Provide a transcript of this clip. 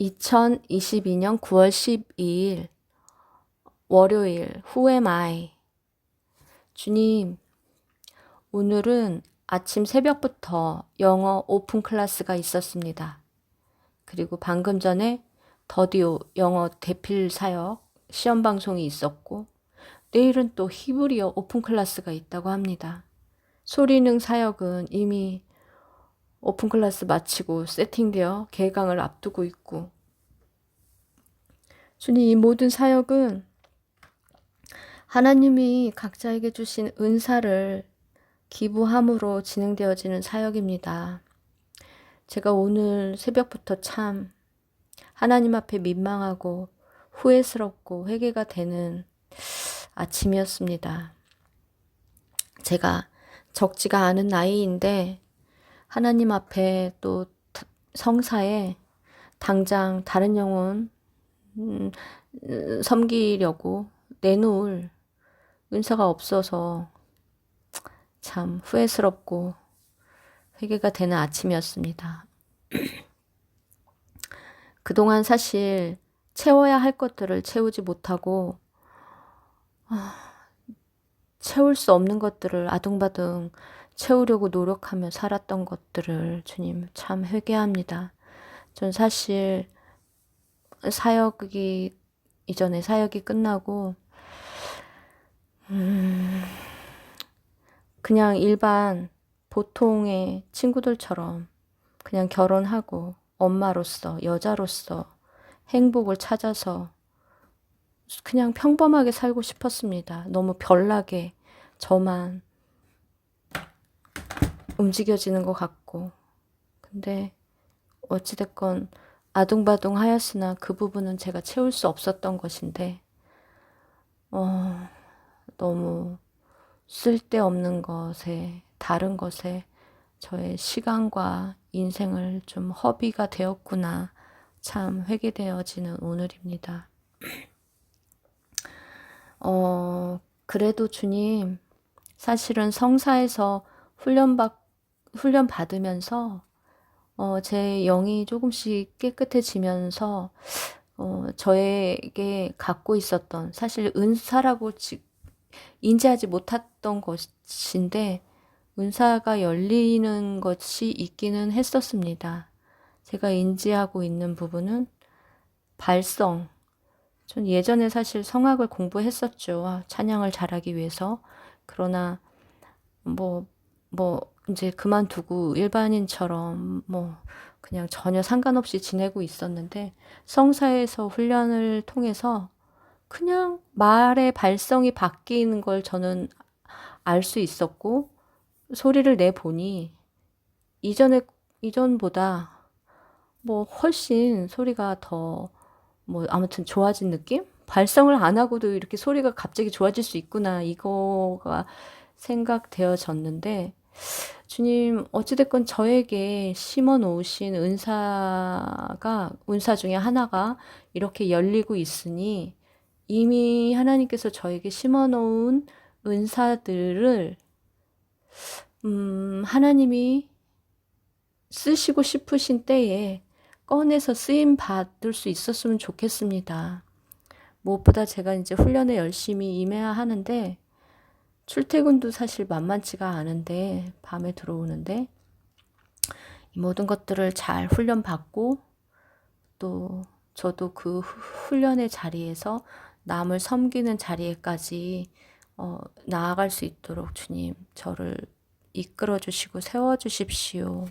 2022년 9월 12일 월요일 am I? 주님, 오늘은 아침 새벽부터 영어 오픈 클래스가 있었습니다. 그리고 방금 전에 더디오 영어 대필 사역 시험 방송이 있었고 내일은 또 히브리어 오픈 클래스가 있다고 합니다. 소리능 사역은 이미 오픈 클래스 마치고 세팅되어 개강을 앞두고 있고 주님 이 모든 사역은 하나님이 각자에게 주신 은사를 기부함으로 진행되어지는 사역입니다. 제가 오늘 새벽부터 참 하나님 앞에 민망하고 후회스럽고 회개가 되는 아침이었습니다. 제가 적지가 않은 나이인데 하나님 앞에 또 성사에 당장 다른 영혼 음, 섬기려고 내놓을 은사가 없어서 참 후회스럽고 회개가 되는 아침이었습니다. 그동안 사실 채워야 할 것들을 채우지 못하고 아, 채울 수 없는 것들을 아둥바둥 채우려고 노력하며 살았던 것들을 주님 참 회개합니다. 전 사실 사역이 이전에 사역이 끝나고 음, 그냥 일반 보통의 친구들처럼 그냥 결혼하고 엄마로서 여자로서 행복을 찾아서 그냥 평범하게 살고 싶었습니다. 너무 별나게 저만 움직여지는 것 같고. 근데 어찌됐건 아둥바둥 하였으나 그 부분은 제가 채울 수 없었던 것인데, 어, 너무 쓸데없는 것에, 다른 것에 저의 시간과 인생을 좀 허비가 되었구나. 참 회개되어지는 오늘입니다. 어, 그래도 주님, 사실은 성사에서 훈련받, 훈련 받으면서, 어, 제 영이 조금씩 깨끗해지면서, 어, 저에게 갖고 있었던, 사실 은사라고 지, 인지하지 못했던 것인데, 은사가 열리는 것이 있기는 했었습니다. 제가 인지하고 있는 부분은 발성, 전 예전에 사실 성악을 공부했었죠. 아, 찬양을 잘하기 위해서. 그러나 뭐, 뭐, 이제 그만두고 일반인처럼 뭐, 그냥 전혀 상관없이 지내고 있었는데, 성사에서 훈련을 통해서 그냥 말의 발성이 바뀌는 걸 저는 알 수 있었고, 소리를 내 보니, 이전에, 이전보다 뭐 훨씬 소리가 더 뭐 아무튼 좋아진 느낌? 발성을 안 하고도 이렇게 소리가 갑자기 좋아질 수 있구나. 이거가 생각되어졌는데, 주님, 어찌됐건 저에게 심어 놓으신 은사가, 은사 중에 하나가 이렇게 열리고 있으니, 이미 하나님께서 저에게 심어 놓은 은사들을, 음, 하나님이 쓰시고 싶으신 때에 꺼내서 쓰임 받을 수 있었으면 좋겠습니다. 무엇보다 제가 이제 훈련에 열심히 임해야 하는데 출퇴근도 사실 만만치가 않은데 밤에 들어오는데 이 모든 것들을 잘 훈련 받고 또 저도 그 훈련의 자리에서 남을 섬기는 자리에까지 어, 나아갈 수 있도록 주님 저를 이끌어 주시고 세워 주십시오.